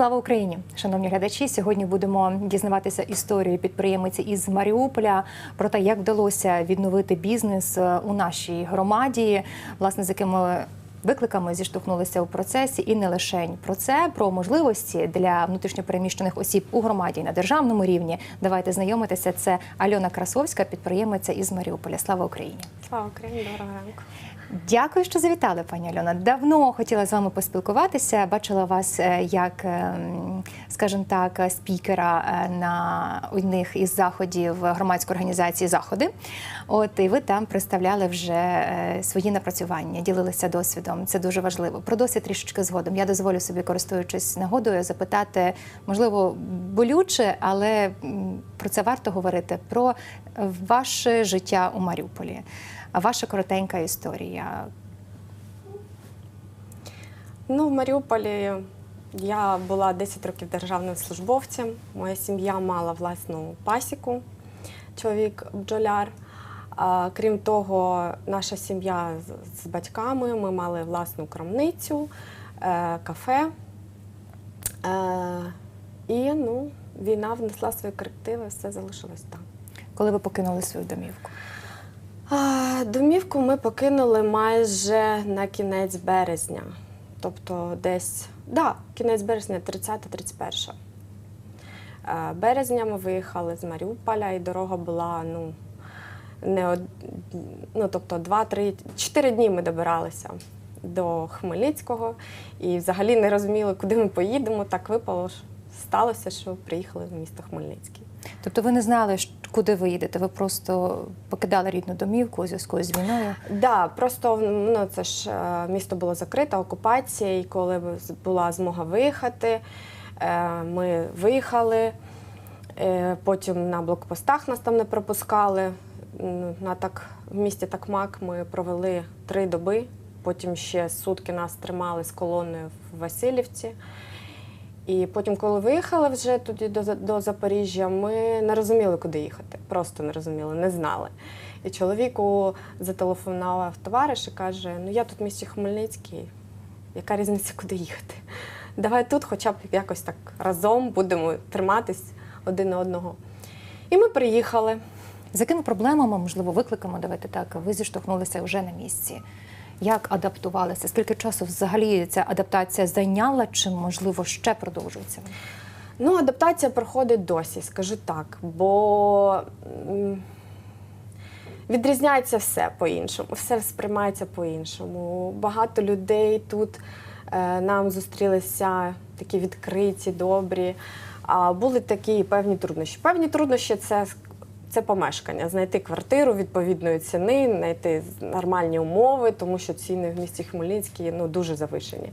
Слава Україні, шановні глядачі. Сьогодні будемо дізнаватися історію підприємиці із Маріуполя про те, як вдалося відновити бізнес е, у нашій громаді, власне, з якими викликами зіштовхнулися у процесі, і не лише про це, про можливості для внутрішньопереміщених осіб у громаді на державному рівні. Давайте знайомитися. Це Альона Красовська, підприємиця із Маріуполя. Слава Україні! Слава Україні, доброго ранку. Дякую, що завітали, пані Альона. Давно хотіла з вами поспілкуватися. Бачила вас е, як, ем, скажімо так, спікера е, на одних із заходів громадської організації Заходи. От і ви там представляли вже е, свої напрацювання, ділилися досвідом. Це дуже важливо. Про досвід трішечки згодом. Я дозволю собі, користуючись нагодою, запитати, можливо, болюче, але про це варто говорити. Про ваше життя у Маріуполі. А ваша коротенька історія. Ну, в Маріуполі я була 10 років державним службовцем. Моя сім'я мала власну пасіку, чоловік бджоляр. Крім того, наша сім'я з, батьками ми мали власну крамницю, е, кафе. Е, і ну, війна внесла свої корективи, все залишилось там. Коли ви покинули свою домівку? Домівку ми покинули майже на кінець березня. Тобто десь, да, кінець березня, 30-31. Е, Березня ми виїхали з Маріуполя, і дорога була, ну, не од... ну тобто 2-3, 4 дні ми добиралися до Хмельницького і взагалі не розуміли, куди ми поїдемо. Так випало, що сталося, що приїхали в місто Хмельницький. Тобто ви не знали, щ- куди ви їдете? Ви просто покидали рідну домівку у зв'язку з війною? Да, просто ну це ж е, місто було закрите, окупація, і коли була змога виїхати, е, ми виїхали. Е, Потім на блокпостах нас там не пропускали. На так в місті Такмак ми провели три доби. Потім ще сутки нас тримали з колоною в Васильівці. І потім, коли виїхали вже тоді до, до Запоріжжя, ми не розуміли, куди їхати. Просто не розуміли, не знали. І чоловіку зателефонував товариш і каже: Ну я тут в місті Хмельницький, яка різниця, куди їхати? Давай тут хоча б якось так разом будемо триматись один одного. І ми приїхали. З якими проблемами, можливо, викликами, давайте так, ви зіштовхнулися вже на місці? Як адаптувалися? Скільки часу взагалі ця адаптація зайняла? Чи можливо ще продовжується? Ну, адаптація проходить досі, скажу так, бо відрізняється все по-іншому, все сприймається по-іншому. Багато людей тут е, нам зустрілися такі відкриті, добрі. А були такі певні труднощі. Певні труднощі це. Це помешкання, знайти квартиру відповідної ціни, знайти нормальні умови, тому що ціни в місті Хмельницький ну, дуже завишені.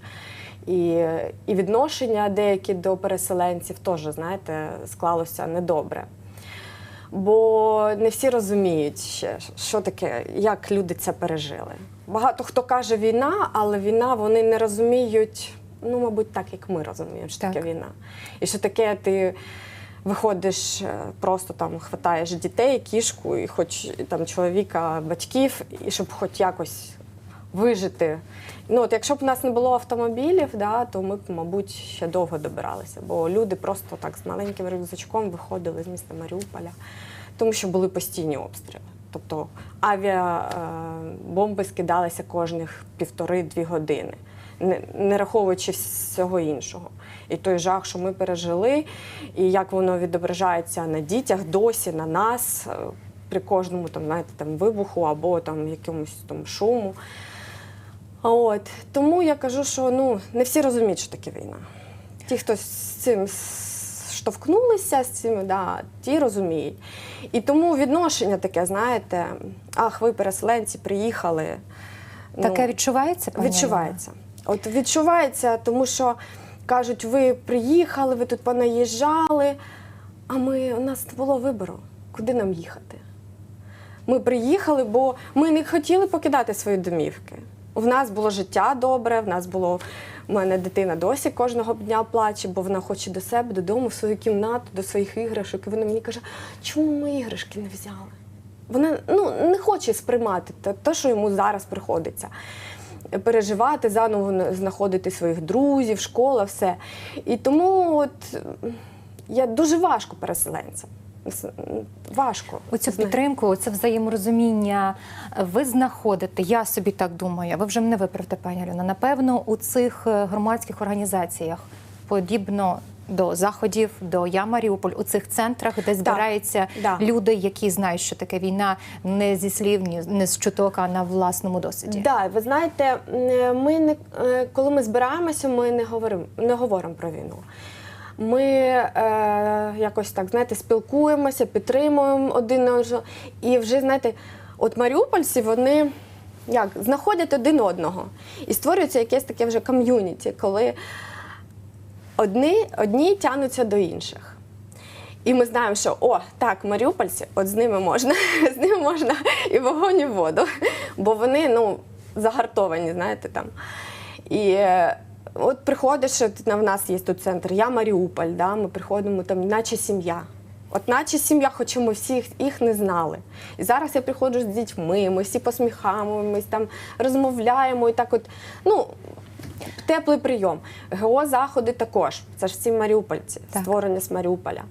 І, і відношення деякі до переселенців теж, знаєте, склалося недобре. Бо не всі розуміють, ще, що таке, як люди це пережили. Багато хто каже війна, але війна вони не розуміють, ну, мабуть, так, як ми розуміємо, що Так. таке війна. І що таке ти виходиш, е, просто там хватаєш дітей, кішку, і хоч там чоловіка, батьків, і щоб хоч якось вижити. Ну, от якщо б у нас не було автомобілів, да, то ми б, мабуть, ще довго добиралися. Бо люди просто так з маленьким рюкзачком виходили з міста Маріуполя, тому що були постійні обстріли. Тобто авіабомби скидалися кожних півтори-дві години, не, не раховуючи всього іншого. І той жах, що ми пережили, і як воно відображається на дітях досі, на нас, е, при кожному там, знаєте, там, вибуху або там, якомусь там, шуму. От. Тому я кажу, що ну, не всі розуміють, що таке війна. Ті, хто з цим штовхнулися, з цим, да, ті розуміють. І тому відношення таке, знаєте, ах, ви переселенці приїхали. Ну, Таке відчувається? пані Відчувається. От відчувається, тому що кажуть, ви приїхали, ви тут понаїжджали, а ми, у нас не було вибору, куди нам їхати. Ми приїхали, бо ми не хотіли покидати свої домівки. В нас було життя добре, в нас було. У мене дитина досі кожного дня плаче, бо вона хоче до себе, додому, в свою кімнату, до своїх іграшок. І вона мені каже, чому ми іграшки не взяли? Вона ну, не хоче сприймати те, що йому зараз приходиться. Переживати, заново на- знаходити своїх друзів, школа, все. І тому от я дуже важко переселенцям. Важко. Оцю підтримку, це взаєморозуміння ви знаходите, я собі так думаю, ви вже мене виправте, пані Альона, напевно, у цих е, громадських організаціях подібно до заходів, до Я Маріуполь, у цих центрах, де збираються да. люди, які знають, що таке війна, не зі слів, ні не з чуток, а на власному досвіді. Да, ви знаєте, ми не е, коли ми збираємося, ми не говоримо не говоримо про війну. Ми е, якось так знаєте, спілкуємося, підтримуємо один одного. І вже знаєте, от маріупольці вони як знаходять один одного і створюється якесь таке вже ком'юніті, коли одні, одні тянуться до інших. І ми знаємо, що о, так, маріупольці, от з ними можна, з ними можна і вогонь, і воду. Бо вони ну, загартовані, знаєте там. І е, от приходиш, от в нас є тут центр, я Маріуполь, да, ми приходимо там, наче сім'я. От наче сім'я, хоча ми всіх їх не знали. І зараз я приходжу з дітьми, ми всі посміхаємось, там розмовляємо і так от. Ну, Теплий прийом. ГО заходи також. Це ж всі маріупольці, Так. створення з Маріуполя.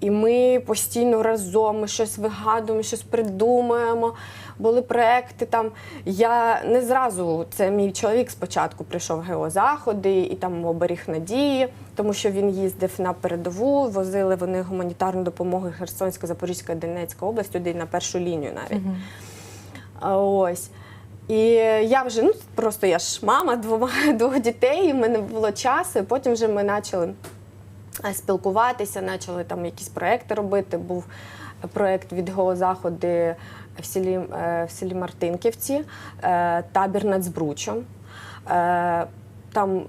І ми постійно разом ми щось вигадуємо, щось придумуємо. Були проекти там. Я не зразу, це мій чоловік спочатку прийшов в ГО заходи і там оберіг надії, тому що він їздив на передову, возили вони гуманітарну допомогу Херсонська, Запорізька, Донецька область, туди на першу лінію навіть. А Ось. І я вже, ну просто я ж мама двома, двох дітей, і в мене було часу, і потім вже ми почали е, спілкуватися, почали там якісь проекти робити. Був проект від заходи в селі, е, в селі Мартинківці, е, табір над Збручем. Е, Там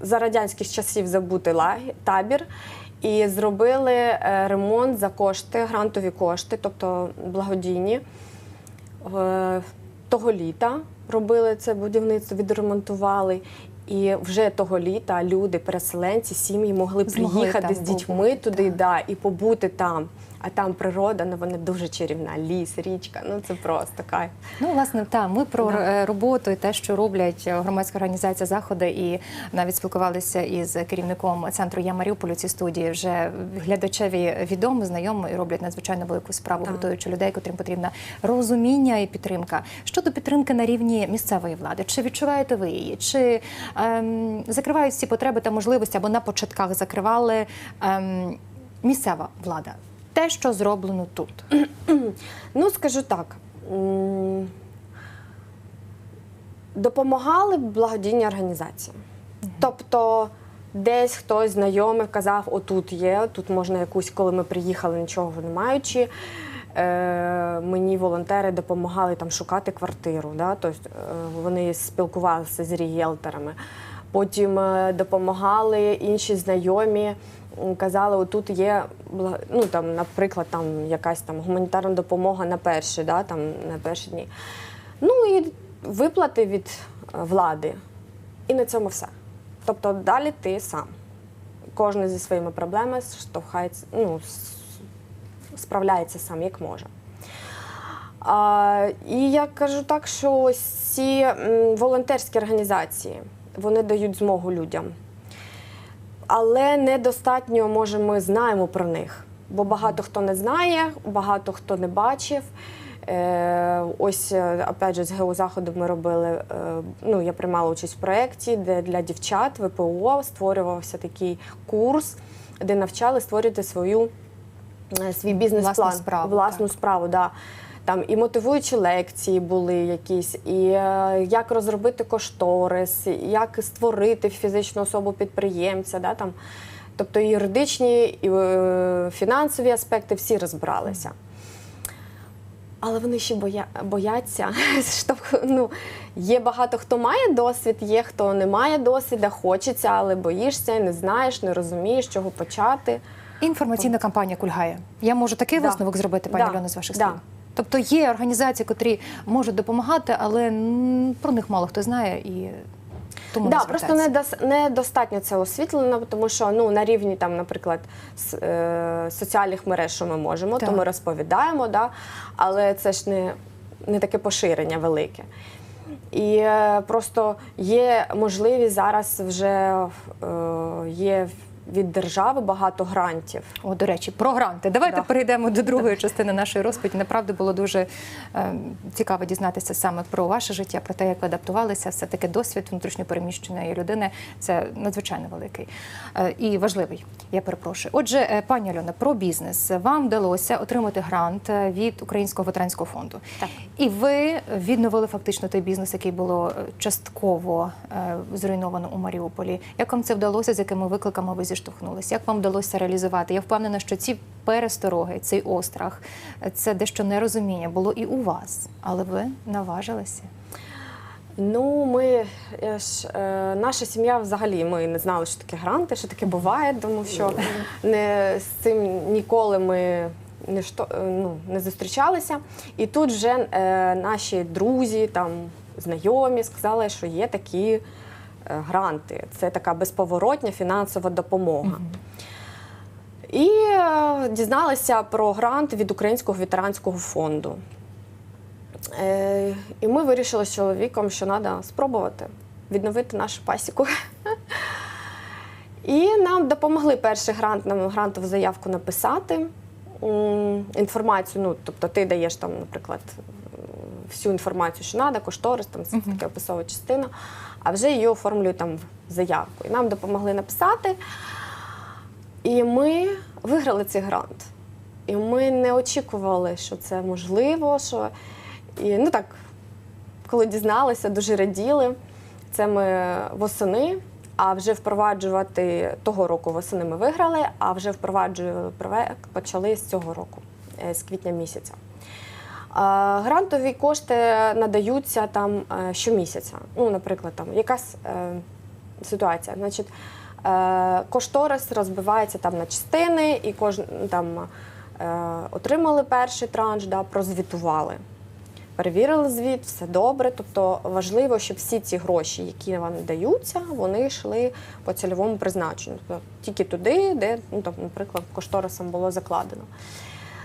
за радянських часів забутий табір. І зробили ремонт за кошти, грантові кошти, тобто благодійні. Того літа робили це будівництво, відремонтували. І вже того літа люди, переселенці, сім'ї могли Змогли приїхати з дітьми побути, туди так. да, і побути там. А там природа, ну вона дуже чарівна, ліс, річка. Ну це просто кайф. Ну, власне, та ми про Да. е, роботу і те, що роблять е, громадська організація заходи, і навіть спілкувалися із керівником центру Я Маріуполь у цій студії. Вже глядачеві відомо, знайомо і роблять надзвичайно велику справу, Так. готуючи людей, котрим потрібна розуміння і підтримка. Щодо підтримки на рівні місцевої влади, чи відчуваєте ви її? Чи ем, закривають всі потреби та можливості або на початках закривали ем, місцева влада? Те, що зроблено тут. Ну, скажу так. Допомагали благодійні організації. Тобто, десь хтось знайомий казав, отут є, тут можна якусь, коли ми приїхали, нічого не маючи. Е, мені волонтери допомагали там шукати квартиру. Да? Тобто, е, вони спілкувалися з рієлторами. Потім е, допомагали інші знайомі. Казали, отут є ну там, наприклад, там якась там гуманітарна допомога на перші, да, там на перші дні. Ну і виплати від е, влади. І на цьому все. Тобто далі ти сам. Кожен зі своїми проблемами штовхається, ну, справляється сам як може. А, і я кажу так, що ці волонтерські організації вони дають змогу людям. Але недостатньо, може, ми знаємо про них. Бо багато хто не знає, багато хто не бачив. Е, ось, е, опять же, з геозаходу ми робили. е, ну, я приймала участь в проєкті, де для дівчат ВПО створювався такий курс, де навчали створювати свою свій бізнес-план, Власну справу, власну так. справу. Да. Там і мотивуючі лекції були якісь, і е, як розробити кошторис, як створити фізичну особу підприємця. Да, там. Тобто і юридичні, і е, фінансові аспекти всі розбиралися. Але вони ще боя... бояться. ну, є багато хто має досвід, є хто не має досвіду, хочеться, але боїшся, не знаєш, не розумієш, з чого почати. Інформаційна кампанія кульгає. Я можу такий Да. висновок зробити, пані Да. Альоно, з ваших Да. Тобто є організації, котрі можуть допомагати, але про них мало хто знає і тому да, просто просто недостатньо це освітлено, тому що ну на рівні там, наприклад, е, соціальних мереж, що ми можемо, Так. то ми розповідаємо, да, але це ж не, не таке поширення велике. І е, просто є можливість зараз вже е, є від держави багато грантів. О, до речі, про гранти. Давайте Да. перейдемо до другої частини нашої розповіді. Направду було дуже е, цікаво дізнатися саме про ваше життя, про те, як ви адаптувалися. Все таки досвід внутрішньопереміщеної людини це надзвичайно великий е, і важливий. Я перепрошую. Отже, е, пані Альона, про бізнес вам вдалося отримати грант е, від Українського ветеранського фонду. Так. І ви відновили фактично той бізнес, який було е, частково е, зруйновано у Маріуполі. Як вам це вдалося? З якими викликами ви зіштовхнулися? Як вам вдалося реалізувати? Я впевнена, що ці перестороги, цей острах, це дещо нерозуміння було і у вас, але ви наважилися. Ну, ми ж, е, наша сім'я взагалі ми не знали, що таке гранти, що таке буває, тому що не з цим ніколи ми не що, е, ну, не зустрічалися. І тут вже е, наші друзі, там знайомі сказали, що є такі гранти. Це така безповоротня фінансова допомога. І е, дізналися про грант від Українського ветеранського фонду. Е, і ми вирішили з чоловіком, що треба спробувати відновити нашу пасіку. І нам допомогли перший грант, нам грантову заявку написати. Інформацію, ну, тобто ти даєш там, наприклад, всю інформацію, що треба, кошторис, там це таке описова частина, а вже її оформлюють там в заявку. І нам допомогли написати. І ми виграли цей грант. І ми не очікували, що це можливо. Що... І ну так, коли дізналися, дуже раділи. Це ми восени, а вже впроваджувати того року восени ми виграли, а вже впроваджувати проект почали з цього року, е, з квітня місяця. Грантові кошти надаються там е, щомісяця. Ну, наприклад, там якась е, ситуація. Значить, е, кошторис розбивається там на частини, і кожен там отримали перший транш, да, прозвітували. Перевірили звіт, все добре. Тобто важливо, щоб всі ці гроші, які вам даються, вони йшли по цільовому призначенню. Тобто тільки туди, де, ну, там, наприклад, кошторисом було закладено.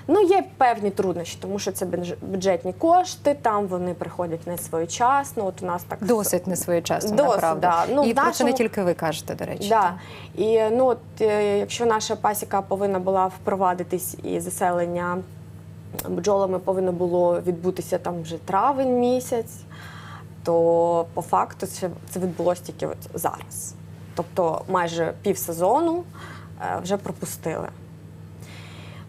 Ну, є певні труднощі, тому що це бюджетні кошти, там вони приходять не своєчасно. От у нас так Досить не своєчасно, Досить, направду. да. Ну, і в про це не тільки ви кажете, до речі. Да. І ну, от, е, якщо наша пасіка повинна була впровадитись і заселення бджолами повинно було відбутися там вже травень місяць, то по факту це, це відбулося тільки от зараз. Тобто майже півсезону е, вже пропустили.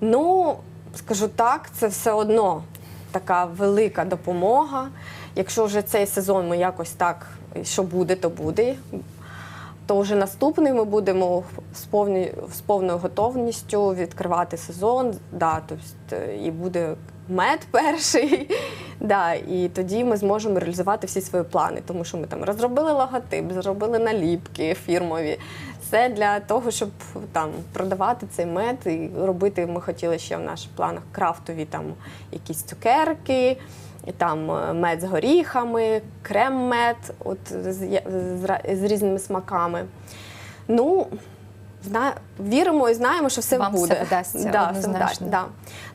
Ну, скажу так, це все одно така велика допомога. Якщо вже цей сезон ми якось так, що буде, то буде. То вже наступний ми будемо з, повні, з повною готовністю відкривати сезон. Да, тобто, е, і буде мед перший. Да, і тоді ми зможемо реалізувати всі свої плани, тому що ми там розробили логотип, зробили наліпки фірмові. Все для того, щоб там продавати цей мед і робити. Ми хотіли ще в наших планах крафтові там якісь цукерки, і там е, мед з горіхами, крем-мед, от з, з, з різними смаками. Ну, зна, віримо і знаємо, що все Вам все буде. вдасться, да, все вдасться, да.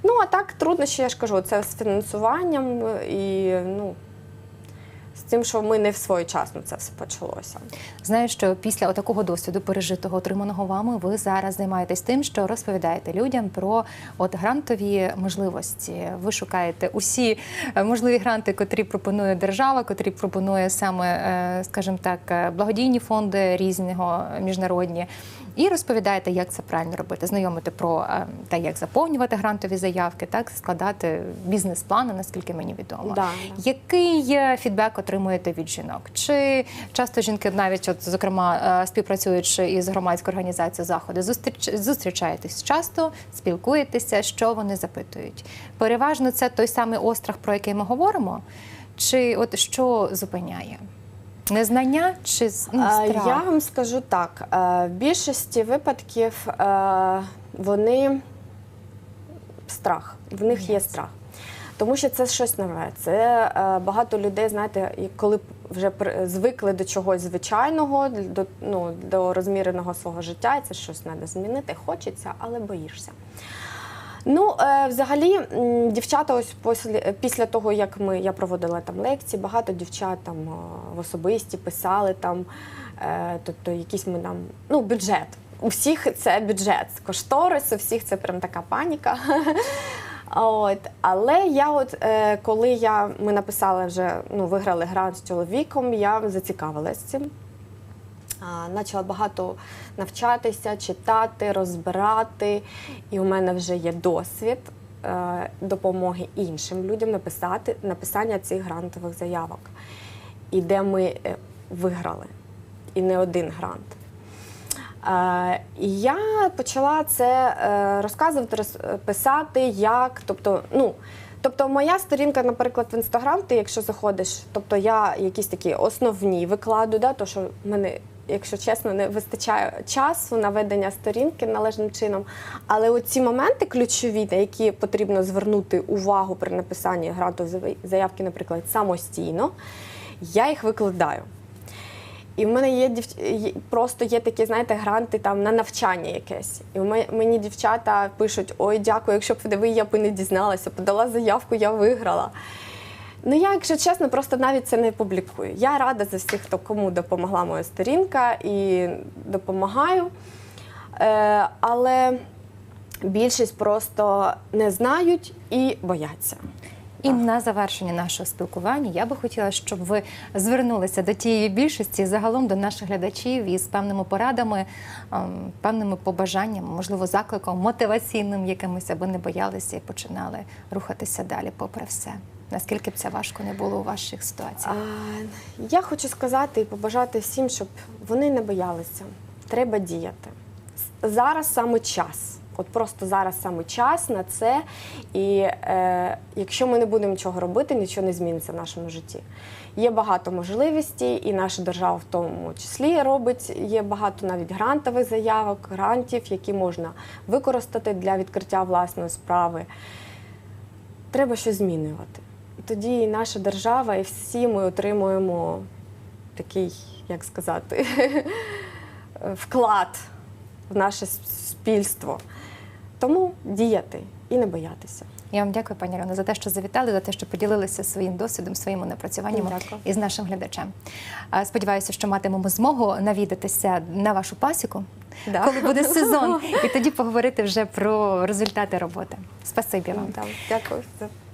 Ну, а так труднощі, я ж кажу, це з фінансуванням і ну, тим, що ми не своєчасно це все почалося. Знаю, що після такого досвіду, пережитого, отриманого вами, ви зараз займаєтесь тим, що розповідаєте людям про от грантові можливості. Ви шукаєте усі е, можливі гранти, котрі пропонує держава, котрі пропонує саме, е, скажімо так, е, благодійні фонди різного міжнародні. І розповідаєте, як це правильно робити, знайомити про е, те, як заповнювати грантові заявки, так складати бізнес-плани, наскільки мені відомо. Да. Який фідбек отримуєте від жінок? Чи часто жінки, навіть от зокрема е, співпрацюючи із громадською організацією заходи, зустріч зустрічаєтесь часто, спілкуєтеся, що вони запитують? Переважно це той самий острах, про який ми говоримо, чи от що зупиняє? Незнання чи ну, страх? Я вам скажу так: е, в більшості випадків е, вони страх, в них є страх. Тому що це щось нове. Це е, багато людей, знаєте, коли вже звикли до чогось звичайного, до, ну, до розміреного свого життя, і це щось треба змінити, хочеться, але боїшся. Ну, е, взагалі, дівчата, ось після, після того, як ми, я проводила там лекції, багато дівчат там е, в особисті писали там, е, тобто якийсь ми там, ну, бюджет. У всіх це бюджет, кошторис, у всіх це прям така паніка. От, але я, от коли я, ми написали вже, ну, виграли грант з чоловіком, я зацікавилась цим. Почала багато навчатися, читати, розбирати. І у мене вже є досвід е, допомоги іншим людям написати написання цих грантових заявок. І де ми е, виграли, і не один грант. Е, я почала це розказувати, писати, як. Тобто, ну, тобто, моя сторінка, наприклад, в інстаграм, ти якщо заходиш, тобто я якісь такі основні викладу, да, то що в мене, якщо чесно, не вистачає часу на ведення сторінки належним чином. Але оці моменти ключові, на які потрібно звернути увагу при написанні грантової заявки, наприклад, самостійно, я їх викладаю. І в мене є просто є такі, знаєте, гранти там на навчання якесь. І мені дівчата пишуть: ой, дякую, якщо б ви, я б не дізналася, подала заявку, я виграла. Ну, я, якщо чесно, просто навіть це не публікую. Я рада за всіх, хто кому допомогла моя сторінка і допомагаю. Е, але більшість просто не знають і бояться. І на завершення нашого спілкування я би хотіла, щоб ви звернулися до тієї більшості, загалом до наших глядачів із певними порадами, ем, певними побажаннями, можливо, закликом, мотиваційним якимось, аби не боялися і починали рухатися далі, попри все. Наскільки б це важко не було у ваших ситуаціях? Я хочу сказати і побажати всім, щоб вони не боялися. Треба діяти. Зараз саме час. От просто зараз саме час на це. І е, якщо ми не будемо нічого робити, нічого не зміниться в нашому житті. Є багато можливостей, і наша держава в тому числі робить. Є багато навіть грантових заявок, грантів, які можна використати для відкриття власної справи треба щось змінювати. Тоді і наша держава, і всі ми отримуємо такий, як сказати, вклад в наше спільство. Тому діяти і не боятися. Я вам дякую, пані Альона, за те, що завітали, за те, що поділилися своїм досвідом, своїми напрацюваннями Дякую. із нашим глядачем. Сподіваюся, що матимемо змогу навідатися на вашу пасіку, Да. коли буде сезон, і тоді поговорити вже про результати роботи. Спасибі вам. Дякую.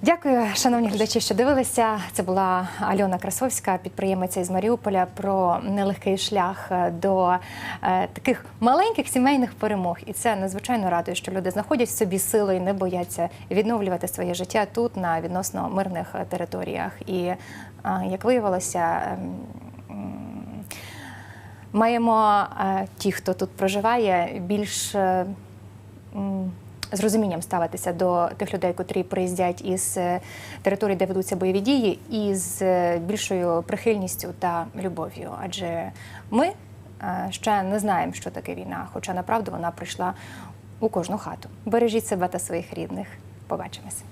Дякую, шановні глядачі, що дивилися. Це була Альона Красовська, підприємиця із Маріуполя, про нелегкий шлях до е, таких маленьких сімейних перемог. І це надзвичайно радує, що люди знаходять в собі сили і не бояться відновлювати своє життя тут, на відносно мирних територіях. І е, як виявилося. Маємо е, ті, хто тут проживає, більш е, з розумінням ставитися до тих людей, котрі приїздять із е, території, де ведуться бойові дії, і з більшою прихильністю та любов'ю. Адже ми ще не знаємо, що таке війна, хоча направду вона прийшла у кожну хату. Бережіть себе та своїх рідних. Побачимося.